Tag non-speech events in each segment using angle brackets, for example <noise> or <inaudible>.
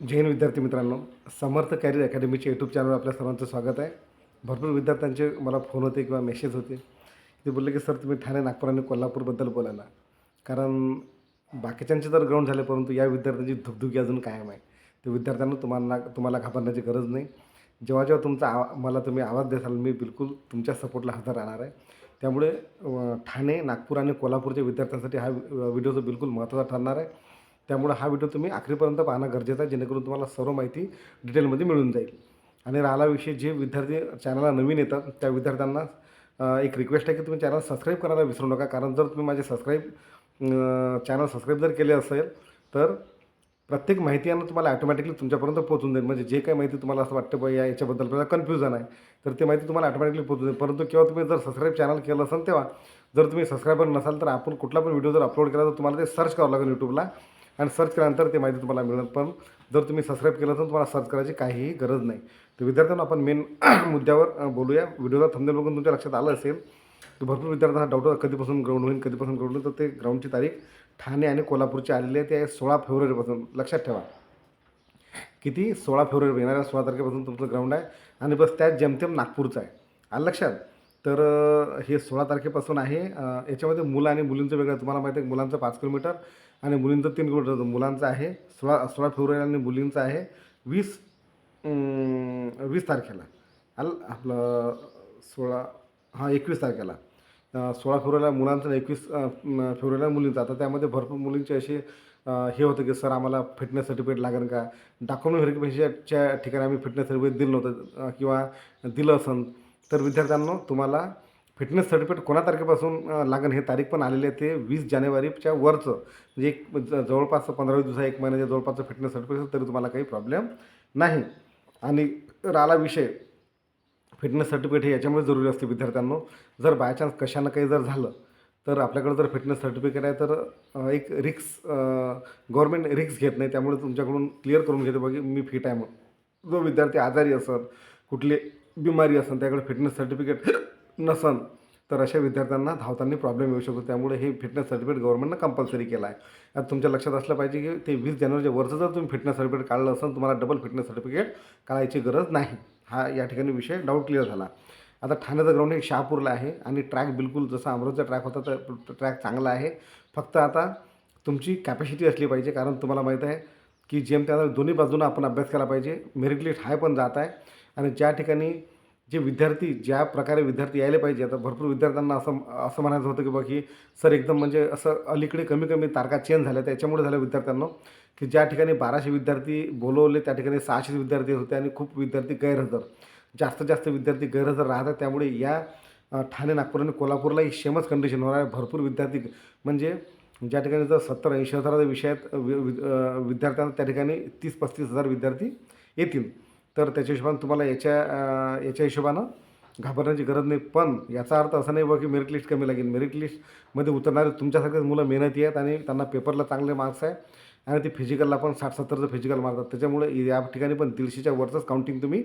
जैन विद्यार्थी मित्रांनो. समर्थ carrier अकॅडमीच्या YouTube चॅनलवर आपल्या सर्वांचं स्वागत आहे. भरपूर विद्यार्थ्यांचे मला फोन होते किंवा मेसेज होते. ते बोलले की सर तुम्ही ठाणे नागपूर आणि कोल्हापूरबद्दल बोलायला. कारण बाकीच्यांचे तर ग्राउंड झाले परंतु या विद्यार्थ्यांची धुकधुकी अजून कायम आहे. ते विद्यार्थ्यांना तुम्हाला तुम्हाला घाबरण्याची गरज नाही. जेव्हा जेव्हा तुमचा आवा मला तुम्ही आवाज देसाल मी बिलकुल तुमच्या सपोर्टला हजर राहणार आहे. त्यामुळे ठाणे नागपूर आणि कोल्हापूरच्या विद्यार्थ्यांसाठी हा व्हिडिओ बिलकुल महत्त्वाचा ठरणार आहे. त्यामुळे हा व्हिडिओ तुम्ही आखरीपर्यंत पाहणं गरजेचं आहे जेणेकरून तुम्हाला सर्व माहिती डिटेलमध्ये मिळून जाईल. आणि राहिला विषय जे विद्यार्थी चॅनलला नवीन येतात त्या विद्यार्थ्यांना एक रिक्वेस्ट आहे की तुम्ही चॅनल सबस्क्राईब करायला विसरू नका कारण जर तुम्ही माझे सबस्क्राईब चॅनल सबस्क्राईब जर केले असेल तर प्रत्येक माहिती यांना तुम्हाला ॲटोमॅटिकली तुमच्यापर्यंत पोहोचून जाईल. म्हणजे जे काही माहिती तुम्हाला असं वाटतं बा या याच्याबद्दल आपल्याला कन्फ्युजन आहे तर ते माहिती तुम्हाला ॲटोमॅटिकली पोहोचून जाईल. परंतु केव्हा तुम्ही जर सबस्क्राईब चॅनल केलं असेल तेव्हा जर तुम्ही सबस्क्रायबर नसाल तर आपण कुठला पण व्हिडिओ जर अपलोड केला तर तुम्हाला ते सर्च करावं लागेल यूट्यूबला आणि सर्च केल्यानंतर ते माहिती तुम्हाला मिळेल. पण जर तुम्ही सबस्क्राईब केलं तर तुम्हाला सर्च करायची काहीही गरज नाही. तर विद्यार्थ्यांना आपण मेन <clears throat> मुद्द्यावर बोलूया. व्हिडिओला थंबनेल बघून तुमच्या लक्षात आलं असेल तर भरपूर विद्यार्थ्यांना डाऊट होता कधीपासून ग्राउंड होईल कधीपासून ग्राउंड होईल तर ते ग्राउंडची तारीख ठाणे आणि कोल्हापूरची आलेली आहे. ते आहे सोळा फेब्रुवारीपासून. लक्षात ठेवा. किती? सोळा फेब्रुवारी येणाऱ्या सोळा तारखेपासून तुमचं ग्राउंड आहे. आणि बस त्यात जेमतेम नागपूरचं आहे. आलं लक्षात? तर हे सोळा तारखेपासून आहे. याच्यामध्ये मुलं आणि मुलींचं वेगळं तुम्हाला माहिती आहे मुलांचं पाच किलोमीटर आणि मुलींचं तीन किलोमीटर मुलांचं आहे सोळा सोळा फेब्रुवारी आणि मुलींचं आहे वीस वीस तारखेला. अल आपलं सोळा हां एकवीस तारखेला. सोळा फेब्रुवारीला मुलांचं आणि एकवीस फेब्रुवारीला मुलींचं. आता त्यामध्ये भरपूर मुलींचे असे हे होतं की सर आम्हाला फिटनेस सर्टिफिकेट लागेल का? डॉक्युमेंट व्हेरिफिकेशनच्या ठिकाणी आम्ही फिटनेस सर्टिफिकेट दिलं नव्हतं किंवा दिलं असेल तर विद्यार्थ्यांना तुम्हाला फिटनेस सर्टिफिकेट कोणा तारखेपासून अं, लागेल हे तारीख पण आलेले आहे ते वीस जानेवारीच्या वरचं. म्हणजे एक ज- जवळपास पंधरा दिवसा एक महिन्याच्या जवळपासचं फिटनेस सर्टिफिकेट असेल तरी तुम्हाला काही प्रॉब्लेम नाही. आणि राहिला विषय फिटनेस सर्टिफिकेट हे याच्यामुळे जरुरी असते विद्यार्थ्यांना. जर बाय चान्स कशानं काही जर झालं तर आपल्याकडे जर फिटनेस सर्टिफिकेट आहे तर एक रिक्स गव्हर्मेंट रिक्स घेत नाही. त्यामुळे तुमच्याकडून क्लिअर करून घेते बघा मी फिट आहे म्हणून. जो विद्यार्थी आजारी असेल कुठली बिमारी असेल त्याकडे फिटनेस सर्टिफिकेट नसन तर अशा विद्यार्थ्यांना धावताना प्रॉब्लेम येऊ शकतो. त्यामुळे हे फिटनेस सर्टिफिकेट गव्हर्नमेंटनं कंपल्सरी केलं आहे आता तुमच्या लक्षात असलं पाहिजे की ते वीस जानेवारीच्या वरचं जर तुम्ही फिटनेस सर्टिफिकेट काढलं असेल तुम्हाला डबल फिटनेस सर्टिफिकेट काढायची गरज नाही. हा या ठिकाणी विषय डाऊट क्लिअर झाला. आता ठाण्याचं ग्राउंड हे शहापूरला आहे आणि ट्रॅक बिलकुल जसा अमृतचा ट्रॅक होता तर ट्रॅक चांगला आहे. फक्त आता तुमची कॅपॅसिटी असली पाहिजे कारण तुम्हाला माहीत आहे की जेम त्या दोन्ही बाजूनं आपण अभ्यास केला पाहिजे. मेरिट लिस्ट हाय पण जात आहे. आणि ज्या ठिकाणी जे विद्यार्थी ज्या प्रकारे विद्यार्थी यायला पाहिजे आता भरपूर विद्यार्थ्यांना असं असं म्हणायचं होतं की बा की सर एकदम म्हणजे असं अलीकडे कमी कमी तारखा चेंज झाल्या त्याच्यामुळे झालं विद्यार्थ्यांना. की ज्या ठिकाणी बाराशे विद्यार्थी बोलवले त्या ठिकाणी सहाशे विद्यार्थी होते आणि खूप विद्यार्थी गैरहजर. जास्त जास्त विद्यार्थी गैरहजर राहतात त्यामुळे या ठाणे नागपूर आणि कोल्हापूरला ही सेमच कंडिशन होणार आहे. भरपूर विद्यार्थी म्हणजे ज्या ठिकाणी जर सत्तर ऐंशी हजाराचा विषयात वि- वि- विद्यार्थ्यांना त्या ठिकाणी तीस पस्तीस हजार विद्यार्थी येतील. तर त्याच्या हिशोबानं तुम्हाला याच्या याच्या हिशोबानं घाबरण्याची गरज नाही. पण याचा अर्थ असा नाही बघ की मेरिट लिस्ट कमी लागेल. मेरिट लिस्टमध्ये उतरणारे तुमच्यासारखेच मुलं मेहनती आहेत आणि त्यांना पेपरला चांगले मार्क्स आहे आणि ते फिजिकलला पण साठ सत्तरचं फिजिकल मारतात. त्याच्यामुळे या ठिकाणी पण दीडशेच्या वरचंच काउंटिंग तुम्ही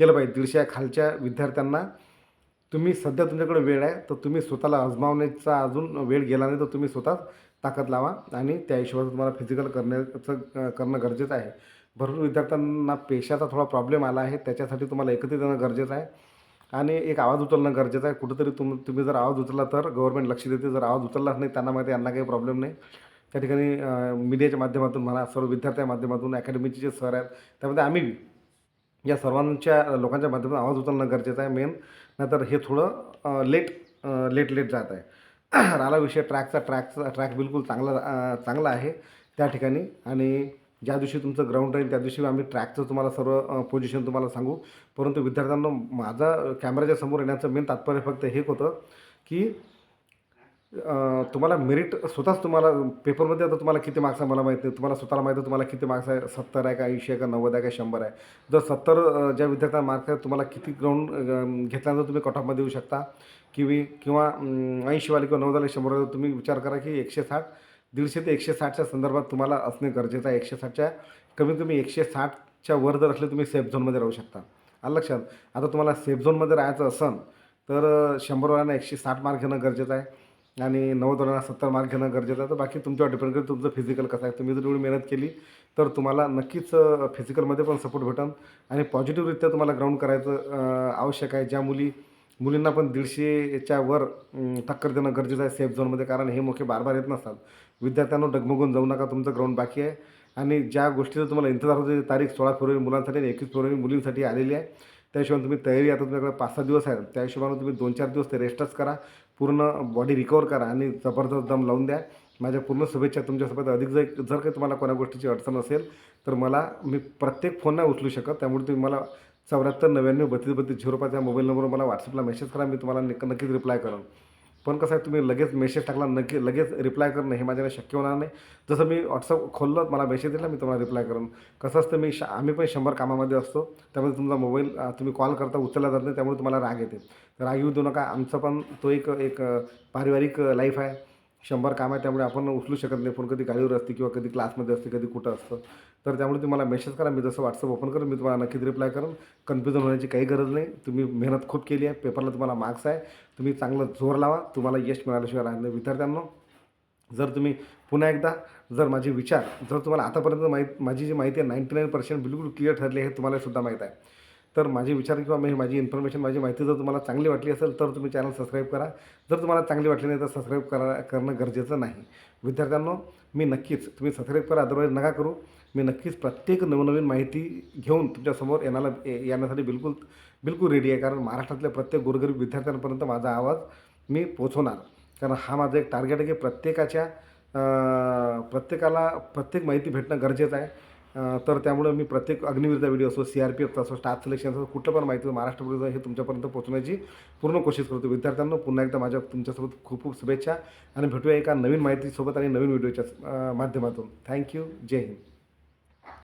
केलं पाहिजे. दीडशे खालच्या विद्यार्थ्यांना तुम्ही सध्या तुमच्याकडे वेळ आहे तर तुम्ही स्वतःला आजमावण्याचा अजून वेळ गेला नाही तर तुम्ही स्वतः ताकद लावा आणि त्या हिशोबाने तुम्हाला फिजिकल करण्याचं करणं गरजेचं आहे. भरपूर विद्यार्थ्यांना पेशाचा थोडा प्रॉब्लेम आला आहे त्याच्यासाठी तुम्हाला एकत्रित येणं गरजेचं आहे. आणि एक आवाज उचलणं गरजेचं आहे. कुठंतरी तुम तुम्ही जर आवाज उचलला तर गव्हर्नमेंट लक्ष देते. जर आवाज उचललाच नाही त्यांना माहिती यांना काही प्रॉब्लेम नाही. त्या ठिकाणी मीडियाच्या माध्यमातून म्हणा सर्व विद्यार्थ्या माध्यमातून अकॅडमीचे जे सर आहेत त्यामध्ये आम्ही या सर्वांच्या लोकांच्या माध्यमातून आवाज उचलणं गरजेचं आहे. मेन नाहीतर हे थोडं लेट लेट लेट जात आहे. राहिला विषय. ट्रॅकचा ट्रॅकचा ट्रॅक बिलकुल चांगला चांगला आहे त्या ठिकाणी. आणि ज्या दिवशी तुमचं ग्राउंड राहील त्या दिवशी आम्ही ट्रॅकचं तुम्हाला सर्व पोझिशन तुम्हाला सांगू. परंतु विद्यार्थ्यांना माझा कॅमेऱ्याच्या समोर येण्याचं मेन तात्पर्य फक्त हे होतं की तुम्हाला मेरिट स्वतःच तुम्हाला पेपरमध्ये आता तुम्हाला किती मार्क्स आहे मला माहीत नाही. तुम्हाला स्वतःला माहिती आहे तुम्हाला किती मार्क्स आहे? सत्तर आहे का? ऐंशी आहे का? नव्वद आहे का? शंभर आहे. जर सत्तर ज्या विद्यार्थ्यांना मार्क्स आहे तुम्हाला किती ग्राउंड घेतल्यानंतर तुम्ही कट ऑफमध्ये येऊ शकता. किंवा किंवा ऐंशीवाले किंवा नव्वदवाले शंभरवाले तुम्ही विचार करा की एकशे साठ दीडशे ते एकशे साठच्या संदर्भात तुम्हाला असणे गरजेचं आहे. एकशे साठच्या कमीत कमी एकशे साठच्या वर जर असले तुम्ही सेफ झोनमध्ये राहू शकता. आलं लक्षात? आता तुम्हाला सेफ झोनमध्ये राहायचं असन तर अ, शंभरवाल्यांना एकशे साठ मार्क घेणं गरजेचं आहे. आणि नव्वद सत्तर मार्क घेणं गरजेचं आहे. तर बाकी तुमच्यावर डिपेंड करेल तुमचं फिजिकल कसं आहे. तुम्ही जर एवढी मेहनत केली तर तुम्हाला नक्कीच फिजिकलमध्ये पण सपोर्ट भेटन. आणि पॉझिटिव्हरित्या तुम्हाला ग्राउंड करायचं आवश्यक आहे. ज्या मुली मुलींना पण दीडशेच्या वर टक्कर देणं गरजेचं आहे सेफ झोनमध्ये कारण हे मोके बार बार येत नसतात. विद्यार्थ्यांना डगमगून जाऊ नका. तुमचं ग्राउंड बाकी आहे. आणि ज्या गोष्टीचा तुम्हाला इंतजार होते तारीख सोळा फेब्रुवारी मुलांसाठी आणि एकवीस फेब्रुवारी मुलींसाठी आलेली आहे. त्या हिशोबाने तुम्ही तयारी आता तुमच्याकडे पाच सहा दिवस आहेत. त्या हिशोबाने तुम्ही दोन चार दिवस ते रेस्टच करा. पूर्ण बॉडी रिकवर करा आणि जबरदस्त दम लावून द्या. माझ्या पूर्ण शुभेच्छा तुमच्यासोबत. अधिक जर जर काही तुम्हाला कोणा गोष्टीची अडचण असेल तर मला मी प्रत्येक फोन नाही उचलू शकत. त्यामुळे तुम्ही मला चौऱ्याहत्तर नव्याण्णव बत्तीस बत्तीस झिरो पाच या मोबाईल नंबरवर मला व्हॉट्सअपला मेसेज करा. मी तुम्हाला नक्क नक्कीच रिप्लाय करेन. पण कसं आहे तुम्ही लगेच मेसेज टाकला नक्की लगेच रिप्लाय करणं हे माझ्याकडे शक्य होणार नाही. जसं मी व्हॉट्सअप खोललं मला मेसेज दिला मी तुम्हाला रिप्लाय करेन. कसं असतं मी श आम्ही पण शंभर कामामध्ये असतो. त्यामुळे तुमचा मोबाईल तुम्ही कॉल करता उचलला जात नाही त्यामुळे तुम्हाला राग येते. राग येऊ देऊ नका. आमचा पण तो एक एक पारिवारिक लाईफ आहे. शंभर काम आहे त्यामुळे आपण उचलू शकत नाही. फोन कधी गाडीवर असते किंवा कधी क्लासमध्ये असते कधी कुठं असतं. तर त्यामुळे तुम्ही मला मेसेज करा. मी जसं व्हॉट्सअप ओपन करेन मी तुम्हाला नक्कीच रिप्लाय करेन. कन्फ्युजन होण्याची काही गरज नाही. तुम्ही मेहनत खूप केली आहे. पेपरला तुम्हाला मार्क्स आहे. तुम्ही चांगलं जोर लावा. तुम्हाला यश मिळाल्याशिवाय राहत नाही. विद्यार्थ्यांना जर तुम्ही पुन्हा एकदा जर माझे विचार जर तुम्हाला आतापर्यंत माहीत माझी जी माहिती आहे नाईंटी नाईन पर्सेंट बिलकुल क्लिअर ठरली आहे हे तुम्हाला सुद्धा माहीत आहे. तर माझे विचार किंवा मी माझी इन्फॉर्मेशन माझी माहिती जर तुम्हाला चांगली वाटली असेल तर तुम्ही चॅनल सबस्क्राईब करा. जर तुम्हाला चांगली वाटली नाही तर सबस्क्राईब करा करणं गरजेचं नाही. विद्यार्थ्यांनो मी नक्कीच तुम्ही सबस्क्राईब करा अदरवाईज नका करू. मी नक्कीच प्रत्येक नवनवीन माहिती घेऊन तुमच्यासमोर येण्याला येण्यासाठी बिलकुल बिलकुल रेडी आहे. कारण महाराष्ट्रातल्या प्रत्येक गोरगरीब विद्यार्थ्यांपर्यंत माझा आवाज मी पोचवणार कारण हा माझा एक टार्गेट आहे की प्रत्येकाच्या प्रत्येकाला प्रत्येक माहिती भेटणं गरजेचं आहे. तर त्यामुळं मी प्रत्येक अग्निवीरचा व्हिडिओ असो सी आर पी एफचा असो स्टाफ सिलेक्शन असो कुठलं पण माहिती महाराष्ट्रापर्यंत हे तुमच्यापर्यंत पोहोचण्याची पूर्ण कोशिश करतो. विद्यार्थ्यांना पुन्हा एकदा माझ्या तुमच्यासोबत खूप खूप शुभेच्छा. आणि भेटूया एका नवीन माहितीसोबत आणि नवीन व्हिडिओच्या माध्यमातून. थँक्यू जय हिंद